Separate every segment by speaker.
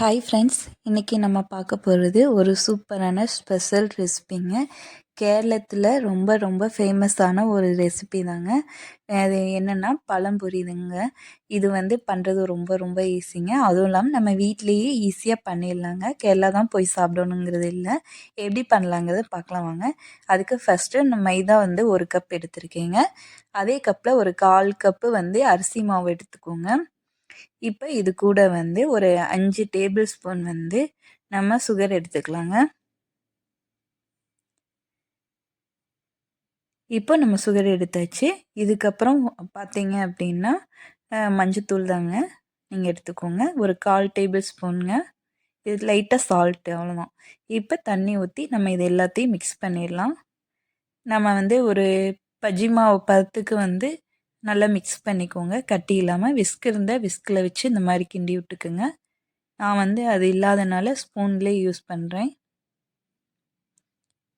Speaker 1: Hi friends இன்றைக்கி நம்ம பார்க்க போகிறது ஒரு சூப்பரான ஸ்பெஷல் ரெசிபிங்க கேரளத்தில் ரொம்ப ரொம்ப ஃபேமஸான ஒரு ரெசிபி தாங்க. அது என்னென்னா பழம்பொரிதுங்க. இது வந்து பண்ணுறது ரொம்ப ரொம்ப ஈஸிங்க அதுவும் இல்லாமல் நம்ம வீட்லேயே ஈஸியாக பண்ணிடலாங்க. கேரளா தான் போய் சாப்பிடணுங்கிறது இல்லை. எப்படி பண்ணலாங்கிறத பார்க்கலாம் வாங்க. அதுக்கு ஃபஸ்ட்டு நம்ம மைதா வந்து ஒரு கப் எடுத்திருக்கேங்க. அதே கப்பில் ஒரு கால் கப்பு வந்து அரிசி மாவு எடுத்துக்கோங்க. இப்போ இது கூட வந்து ஒரு அஞ்சு டேபிள் ஸ்பூன் வந்து நம்ம சுகர் எடுத்துக்கலாங்க. இப்போ நம்ம சுகர் எடுத்தாச்சு. இதுக்கப்புறம் பார்த்தீங்க அப்படின்னா மஞ்சத்தூள் தாங்க நீங்கள் எடுத்துக்கோங்க. ஒரு கால் டேபிள் ஸ்பூனுங்க இது லைட்டாக சால்ட்டு அவ்வளோதான் இப்போ தண்ணி ஊற்றி நம்ம இது எல்லாத்தையும் மிக்ஸ் பண்ணிடலாம். நம்ம வந்து ஒரு பஜ்ஜி மாவு பதத்துக்கு வந்து நல்லா மிக்ஸ் பண்ணிக்கோங்க. கட்டி இல்லாமல் விஸ்க் இருந்தால் விஸ்கில் வச்சு இந்த மாதிரி கிண்டி விட்டுக்குங்க. நான் வந்து அது இல்லாதனால ஸ்பூன்லேயே யூஸ் பண்ணுறேன்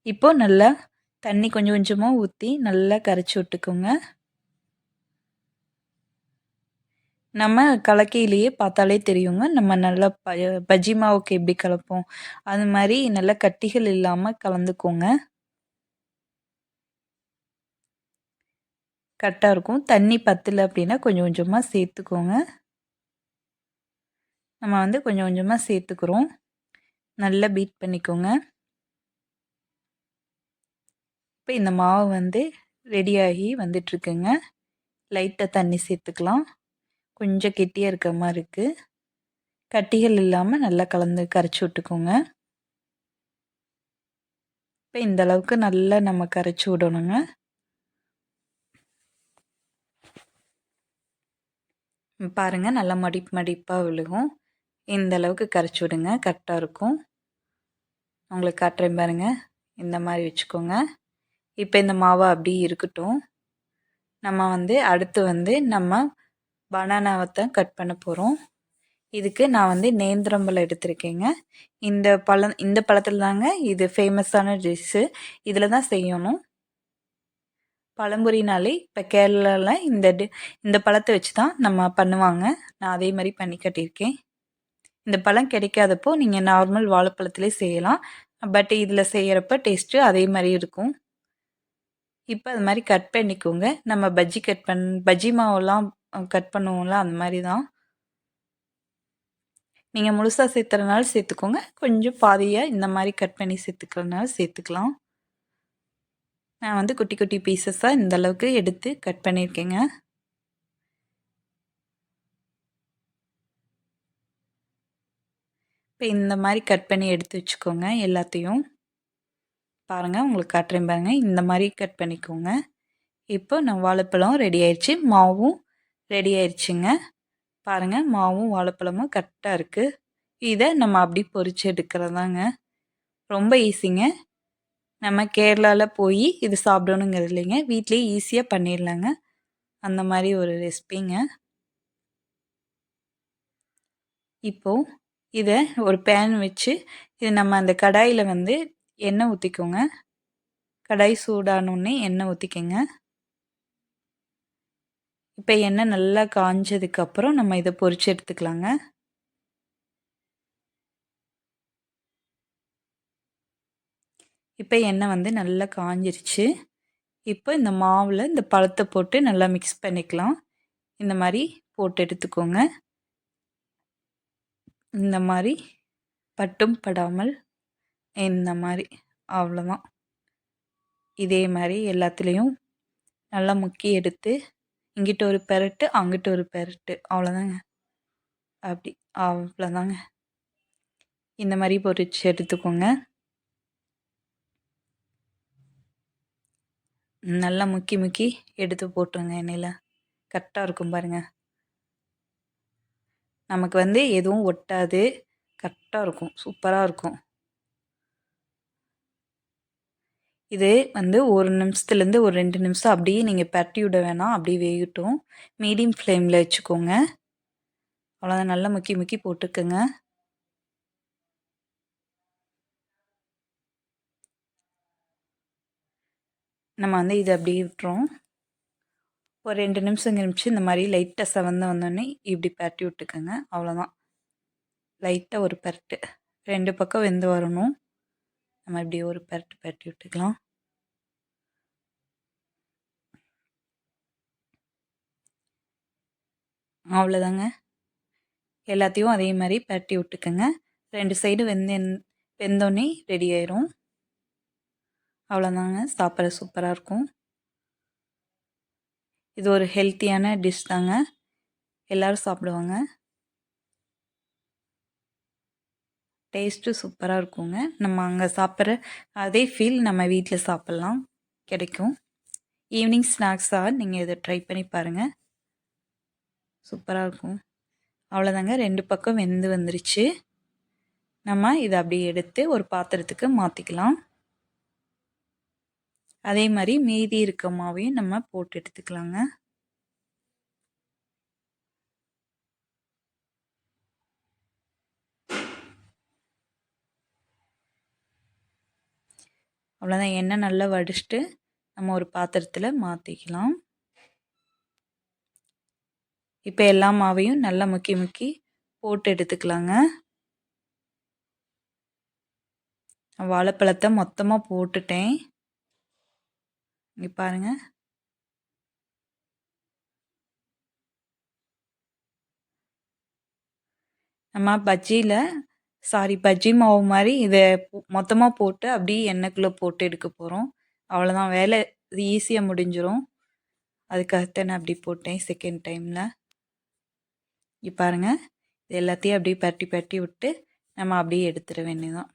Speaker 1: இப்போது நல்லா தண்ணி கொஞ்சம் கொஞ்சமாக ஊற்றி நல்லா கரைச்சி விட்டுக்கோங்க. நம்ம கலக்கையிலேயே பார்த்தாலே தெரியுங்க. நம்ம நல்லா ப பஜ்ஜி மாவுக்கு எப்படி கலப்போம். அது மாதிரி நல்லா கட்டிகள் இல்லாமல் கலந்துக்கோங்க. கரெக்டாக இருக்கும். தண்ணி பத்தலை அப்படின்னா கொஞ்சம் கொஞ்சமாக சேர்த்துக்கோங்க. நம்ம வந்து கொஞ்சம் கொஞ்சமாக சேர்த்துக்கிறோம். நல்லா பீட் பண்ணிக்கோங்க. இப்போ இந்த மாவு வந்து ரெடியாகி வந்துட்டுருக்குங்க. லைட்டாக தண்ணி சேர்த்துக்கலாம். கொஞ்சம் கெட்டியாக இருக்கிற மாதிரி இருக்குது கட்டிகள் இல்லாமல் நல்லா கலந்து கரைச்சி விட்டுக்கோங்க. இப்போ இந்த அளவுக்கு நல்லா நம்ம கரைச்சி விடணுங்க. பாருங்கள் நல்லா மடிப்பு மடிப்பாக விழுகும். இந்த அளவுக்கு கரைச்சி விடுங்க கரெக்டாக இருக்கும். உங்களுக்கு காட்டுறேன் பாருங்கள் இந்த மாதிரி வச்சுக்கோங்க. இப்போ இந்த மாவை அப்படி இருக்கட்டும். நம்ம வந்து அடுத்து வந்து நம்ம பனானாவை தான் கட் பண்ண போகிறோம் இதுக்கு நான் வந்து நேந்திரம்பழம் எடுத்திருக்கேங்க. இந்த பழம் இந்த பழத்தில் தாங்க இது ஃபேமஸான டிஷ்ஷு இதில் தான் செய்யணும். பழம்புரினாலே இப்போ கேரளாவில் இந்த இந்த பழத்தை வச்சு தான் நம்ம பண்ணுவாங்க. நான் அதே மாதிரி பண்ணி கட்டியிருக்கேன். இந்த பழம் கிடைக்காதப்போ நீங்கள் நார்மல் வாழைப்பழத்துலேயே செய்யலாம். பட் இதில் செய்கிறப்ப டேஸ்ட்டு அதே மாதிரி இருக்கும். இப்போ அது மாதிரி கட் பண்ணிக்கோங்க. நம்ம பஜ்ஜி கட் பண் பஜ்ஜி மாவெல்லாம் கட் பண்ணுவோம்ல அந்த மாதிரி தான் நீங்கள் முழுசாக சேர்த்துறதுனால சேர்த்துக்கோங்க. கொஞ்சம் பாதியாக இந்த மாதிரி கட் பண்ணி சேர்த்துக்கிறதுனால சேர்த்துக்கலாம். நான் வந்து குட்டி குட்டி பீசஸாக இந்த அளவுக்கு எடுத்து கட் பண்ணியிருக்கேங்க. இப்போ இந்த மாதிரி கட் பண்ணி எடுத்து வச்சுக்கோங்க எல்லாத்தையும். பாருங்கள் உங்களுக்கு காட்டுறேன் பாருங்கள் இந்த மாதிரி கட் பண்ணிக்கோங்க. இப்போ நான் வாழைப்பழம் ரெடி ஆயிடுச்சு மாவும் ரெடி ஆயிடுச்சுங்க பாருங்கள் மாவும் வாழைப்பழமும் கரெக்டாக இருக்குது இதை நம்ம அப்படி பொறிச்சு எடுக்கிறதாங்க. ரொம்ப ஈஸிங்க நம்ம கேரளாவில் போய் இது சாப்பிடணுங்கிறது இல்லைங்க. வீட்லேயே ஈஸியாக பண்ணிடலாங்க. அந்த மாதிரி ஒரு ரெசிபிங்க இப்போது இதை ஒரு பேன் வச்சு இது நம்ம அந்த கடாயில் வந்து எண்ணெய் ஊற்றிக்கோங்க கடாய் சூடானோடனே எண்ணெய் ஊற்றிக்கோங்க இப்போ எண்ணெய் நல்லா காஞ்சதுக்கப்புறம் நம்ம இதை பொறிச்சு எடுத்துக்கலாங்க. இப்போ எண்ணெய் வந்து நல்லா காஞ்சிருச்சு. இப்போ இந்த மாவில் இந்த பழத்தை போட்டு நல்லா மிக்ஸ் பண்ணிக்கலாம். இந்த மாதிரி போட்டு எடுத்துக்கோங்க. இந்த மாதிரி பட்டும் படாமல் இந்த மாதிரி அவ்வளோதான் இதே மாதிரி எல்லாத்துலேயும் நல்லா முக்கி எடுத்து இங்கிட்ட ஒரு பெரட்டு அங்கிட்ட ஒரு பெரட்டு அவ்வளோதாங்க அப்படி அவ்வளோதாங்க இந்த மாதிரி பொறிச்சு எடுத்துக்கோங்க. நல்லா முக்கி முக்கி எடுத்து போட்டுருங்க எண்ணெயில். கரெக்டாக இருக்கும் பாருங்கள் நமக்கு வந்து எதுவும் ஒட்டாது. கரெக்டாக இருக்கும். சூப்பராக இருக்கும். இது வந்து ஒரு நிமிஷத்துலேருந்து ஒரு ரெண்டு நிமிஷம் அப்படியே நீங்கள் பரட்டி விட வேணாம். அப்படியே வேகட்டும். மீடியம் ஃப்ளேமில் வச்சுக்கோங்க. அவ்வளோதான் நல்லா முக்கி முக்கி போட்டுக்கோங்க. நம்ம வந்து இதை அப்படியே விட்டுறோம். ஒரு ரெண்டு நிமிஷம் நிமிஷம் இந்த மாதிரி லைட்டாக செவந்து வந்தோடனே இப்படி பரட்டி விட்டுக்கோங்க. அவ்வளோதான் லைட்டாக ஒரு பெரட்டு. ரெண்டு பக்கம் வெந்து வரணும். நம்ம இப்படி ஒரு பெரட்டு பெரட்டி விட்டுக்கலாம். அவ்வளோதாங்க எல்லாத்தையும் அதே மாதிரி பரட்டி விட்டுக்கோங்க. ரெண்டு சைடு வெந்த வெந்தோடனே ரெடி ஆயிரும். அவ்வளோதாங்க சாப்பிட சூப்பராக இருக்கும். இது ஒரு ஹெல்த்தியான டிஷ் தாங்க. எல்லோரும் சாப்பிடுவாங்க. டேஸ்ட்டு சூப்பராக இருக்குங்க. நம்ம அங்கே சாப்பிட்ற அதே ஃபீல் நம்ம வீட்டில் சாப்பிட்லாம். கிடைக்கும். ஈவினிங் ஸ்நாக்ஸாக நீங்கள் இதை ட்ரை பண்ணி பாருங்கள் சூப்பராக இருக்கும். அவ்வளோதாங்க ரெண்டு பக்கம் வெந்து வந்துருச்சு. நம்ம இதை அப்படியே எடுத்து ஒரு பாத்திரத்துக்கு மாற்றிக்கலாம் அதே மாதிரி மீதி இருக்க மாவையும் நம்ம போட்டு எடுத்துக்கலாங்க. அவ்வளோதான். எண்ணெய் நல்லா வடிச்சிட்டு நம்ம ஒரு பாத்திரத்தில் மாற்றிக்கலாம் இப்போ எல்லா மாவையும் நல்லா முக்கி முக்கி போட்டு எடுத்துக்கலாங்க. வாழைப்பழத்தை மொத்தமாக போட்டுட்டேன். இங்கே பாருங்கள் நம்ம பஜ்ஜியில் சாரி பஜ்ஜி மாவு மாதிரி இதை மொத்தமாக போட்டு அப்படியே எண்ணெய்க்குள்ளே போட்டு எடுக்க போகிறோம் அவ்வளோதான் வேலை இது ஈஸியாக முடிஞ்சிடும் அதுக்காகத்தான் நான் அப்படி போட்டேன் செகண்ட் டைமில் இப்போ பாருங்கள் இது எல்லாத்தையும் அப்படியே பரட்டி பரட்டி விட்டு நம்ம அப்படியே எடுத்துட வேண்டியதான்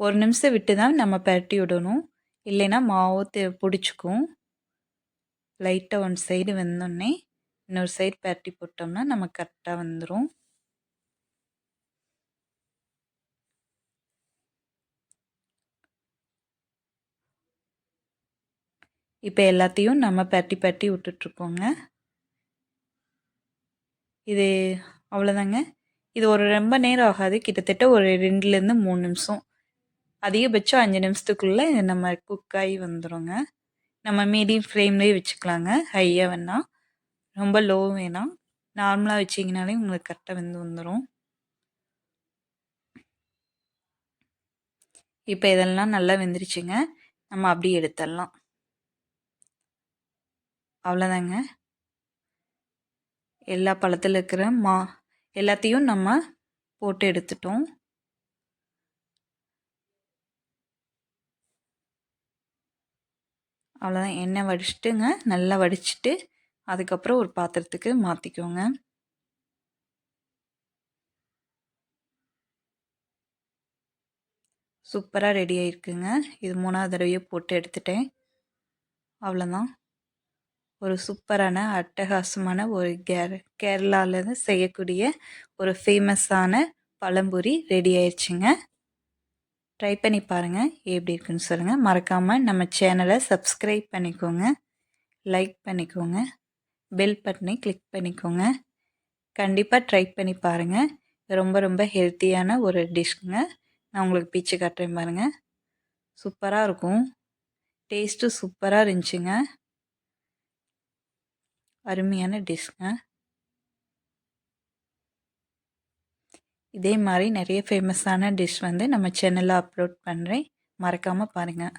Speaker 1: ஒரு நிமிஷம் விட்டு தான் நம்ம பரட்டி விடணும். இல்லைன்னா மாவு பிடிச்சிக்கும். லைட்டாக ஒன் சைடு வெந்தோடனே இன்னொரு சைடு பரட்டி போட்டோம்னா நம்ம கரெக்டாக வந்துடும் இப்போ எல்லாத்தையும் நம்ம பரட்டி பரட்டி விட்டுட்ருக்கோங்க. இது அவ்வளோதாங்க இது ஒரு ரொம்ப நேரம் ஆகாது. கிட்டத்தட்ட ஒரு ரெண்டுலேருந்து மூணு நிமிஷம். அதிகபட்சம் அஞ்சு நிமிஷத்துக்குள்ளே நம்ம குக்காகி வந்துடுங்க நம்ம மீடியம் ஃப்ளேம்லேயே வச்சுக்கலாங்க. ஹையாக வேணால் ரொம்ப லோ வேணாம் நார்மலாக வச்சிங்கனாலே உங்களுக்கு கரெக்டாக வந்து வந்துடும் இப்போ இதெல்லாம் நல்லா வெந்துருச்சுங்க. நம்ம அப்படியே எடுத்துடலாம். அவ்வளோதாங்க. எல்லா பழத்தில் இருக்கிற மா எல்லாத்தையும் நம்ம போட்டு எடுத்துட்டோம். அவ்வளோதான் எண்ணெய் வடிச்சிட்டுங்க. நல்லா வடிச்சிட்டு அதுக்கப்புறம் ஒரு பாத்திரத்துக்கு மாற்றிக்கோங்க சூப்பராக ரெடி ஆகிருக்குங்க இது மூணாவது தடவையே போட்டு எடுத்துட்டேன். அவ்வளோதான் ஒரு சூப்பரான அட்டகாசமான ஒரு கேர கேரளாவிலேருந்து செய்யக்கூடிய ஒரு ஃபேமஸான பழம்புரி ரெடி ஆயிடுச்சுங்க ட்ரை பண்ணி பாருங்கள் எப்படி இருக்குன்னு சொல்லுங்கள் மறக்காமல் நம்ம சேனலை சப்ஸ்கிரைப் பண்ணிக்கோங்க. லைக் பண்ணிக்கோங்க. பெல் பட்டனை கிளிக் பண்ணிக்கோங்க. கண்டிப்பாக ட்ரை பண்ணி பாருங்கள் ரொம்ப ரொம்ப ஹெல்த்தியான ஒரு டிஷ்ங்க நான் உங்களுக்கு பிச்சு காட்டுறேன் பாருங்கள் சூப்பராக இருக்கும். டேஸ்ட்டு சூப்பராக இருந்துச்சுங்க. அருமையான டிஷ்ங்க இதே மாதிரி நிறைய ஃபேமஸான டிஷ் வந்து நம்ம சேனலில் அப்லோட் பண்ணுறேன் மறக்காமல் பாருங்கள்